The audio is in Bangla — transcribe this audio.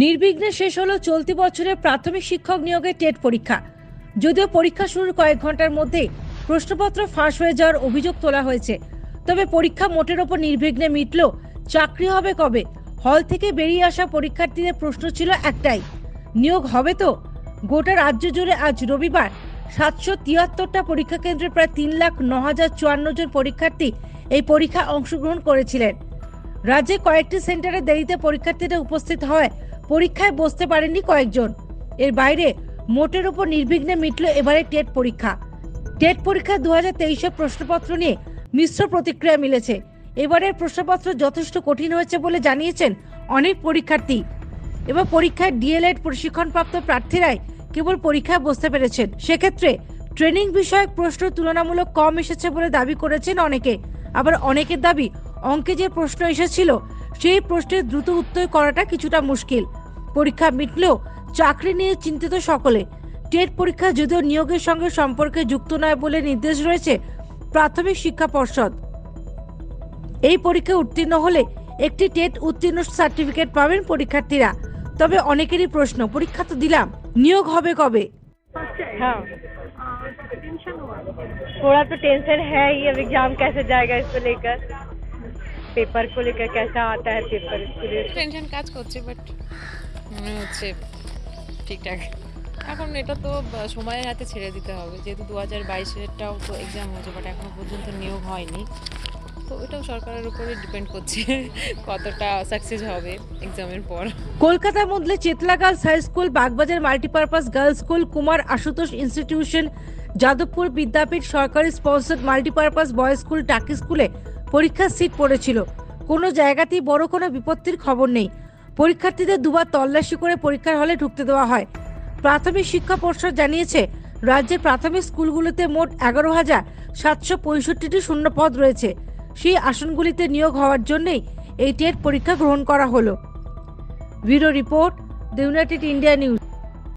নির্বিঘ্নে শেষ হলো চলতি বছরের প্রাথমিক শিক্ষক নিয়োগের টেট পরীক্ষা। যদিও পরীক্ষা শুরুর কয়েক ঘণ্টার মধ্যেই প্রশ্নপত্র ফাঁস হয়ে যাওয়ার অভিযোগ তোলা হয়েছে। তবে পরীক্ষা মোটের ওপর নির্বিঘ্নে মিটল। চাকরি হবে কবে? হল থেকে বেরিয়ে আসা পরীক্ষার্থীদের প্রশ্ন ছিল একটাই। নিয়োগ হবে তো? গোটা রাজ্য জুড়ে আজ রবিবার সাতশো তিয়াত্তরটা পরীক্ষা কেন্দ্রে প্রায় তিন লাখ ন হাজার চুয়ান্ন জন পরীক্ষার্থী এই পরীক্ষায় অংশগ্রহণ করেছিলেন। রাজ্যে কয়েকটি সেন্টারে দেরিতে পরীক্ষার্থীরা উপস্থিত হয় পরীক্ষায় বসতে পারেননি কয়েকজন। এর বাইরে মোটের উপর নির্বিঘ্নে মিটল এবারে টেট পরীক্ষা। টেট পরীক্ষা দু হাজার প্রশ্নপত্র নিয়ে মিশ্র প্রতিক্রিয়া মিলেছে। এবারের প্রশ্নপত্র যথেষ্ট কঠিন হয়েছে বলে জানিয়েছেন অনেক পরীক্ষার্থী। এবার পরীক্ষায় ডিএলএড প্রশিক্ষণপ্রাপ্ত প্রার্থীরাই কেবল পরীক্ষায় বসতে পেরেছেন। সেক্ষেত্রে ট্রেনিং বিষয়ক প্রশ্ন তুলনামূলক কম এসেছে বলে দাবি করেছেন অনেকে। আবার অনেকের দাবি অঙ্কে যে প্রশ্ন এসেছিল, সেই প্রশ্নের দ্রুত উত্তর করাটা কিছুটা মুশকিল। পরীক্ষা মিটলেও চাকরি নিয়ে চিন্তিত সকলে টেট পরীক্ষা যদিও নিয়োগের সঙ্গে সম্পর্কে যুক্ত নয় বলে নির্দেশ রয়েছে প্রাথমিক শিক্ষা পর্ষদ এই পরীক্ষায় উত্তীর্ণ হলে একটি টেট উত্তীর্ণ সার্টিফিকেট পাবেন পরীক্ষার্থীরা তবে অনেকেরই প্রশ্ন পরীক্ষা তো দিলাম নিয়োগ হবে কবে हाँ टेंशन हुआ थोड़ा तो टेंशन है ही अब एग्जाम कैसे जाएगा इसको लेकर पेपर को लेकर कैसा आता है पेपर इसके लिए টেনশন কাজ করছে বাট মনে হচ্ছে ঠিকঠাক। এখন এটা তো সময়ের হাতে ছেড়ে দিতে হবে। যেহেতু দু হাজার বাইশেরটাও তো এক্সাম হয়েছে বাট এখনও পর্যন্ত নিয়োগ হয়নি। তো ওটাও সরকারের উপরে ডিপেন্ড করছে কতটা সাকসেস হবে এক্সামের পর। কলকাতার মধ্যে Chetla girls high school Bagbazar multipurpose girls school Kumar Ashutosh institution Jadavpur Vidyapith সরকারি sponsored multipurpose boys school Taki স্কুলে পরীক্ষার সিট পড়েছিল। কোনো জায়গাতেই বড় কোনো বিপত্তির খবর নেই। পরীক্ষার্থীদের দুবার তল্লাশি করে পরীক্ষার হলে ঢুকতে দেওয়া হয়। প্রাথমিক শিক্ষা পর্ষদ জানিয়েছে, রাজ্যের প্রাথমিক স্কুলগুলোতে মোট এগারো হাজার সাতশো পঁয়ষট্টিটি শূন্য পদ রয়েছে। সেই আসনগুলিতে নিয়োগ হওয়ার জন্যই এই টেট পরীক্ষা গ্রহণ করা হলো। Bureau report, the United India news.